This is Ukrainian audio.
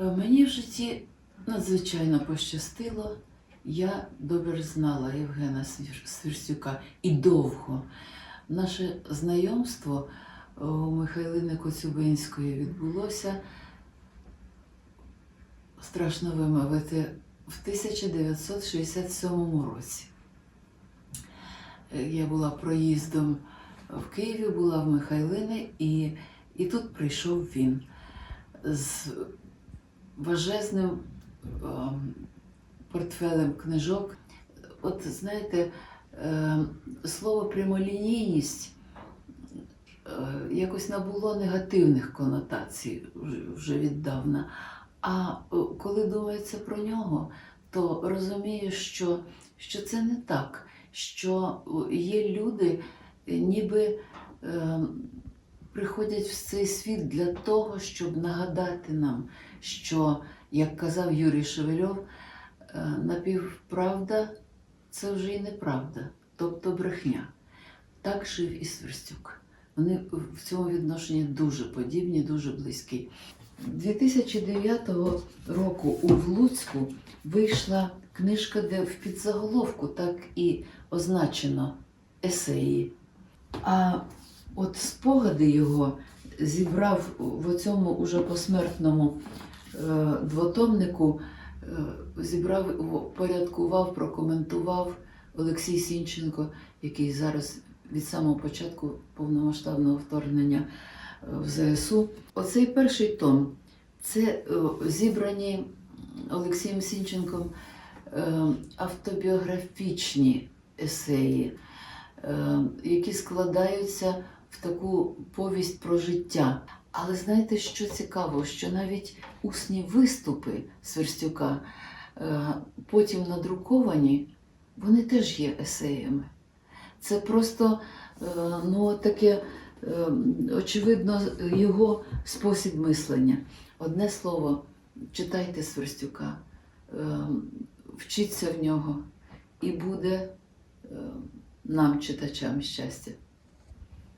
Е, Мені в житті надзвичайно пощастило. Я добре знала Євгена Свір- Свірстюка і довго. Наше знайомство е, у Михайлини Коцюбинської відбулося страшно вимовити в 1967 році. Е, Я була проїздом в Києві, була в Михайлини, і, і тут прийшов він з важезним ем, портфелем книжок. От знаєте, ем, слово прямолінійність е, якось набуло негативних конотацій вже- віддавна. А е, коли думається про нього, то розумієш, що, що це не так, що е, є люди, ніби е, приходять в цей світ для того, щоб нагадати нам, що, як казав Юрій Шевельов, е, напівправда це вже і неправда, тобто брехня. Так жив і Сверстюк. Вони в цьому відношенні дуже подібні, дуже близькі. 2009 року у Луцьку вийшла книжка, де в підзаголовку так і означено есеї. А от спогади його зібрав в цьому уже посмертному е, двотомнику, е, зібрав, упорядкував, прокоментував Олексій Сінченко, який зараз від самого початку повномасштабного вторгнення е, в ЗСУ. Оцей перший том це зібрані Олексієм Сінченком автобіографічні есеї, які складаються в таку повість про життя. Але знаєте, що цікаво, що навіть усні виступи Сверстюка, е, потім надруковані, вони теж є есеями. Це просто е, ну, таке, е, очевидно, його спосіб мислення. Одне слово, читайте Сверстюка, вчіться в нього, і буде нам, читачам, щастя.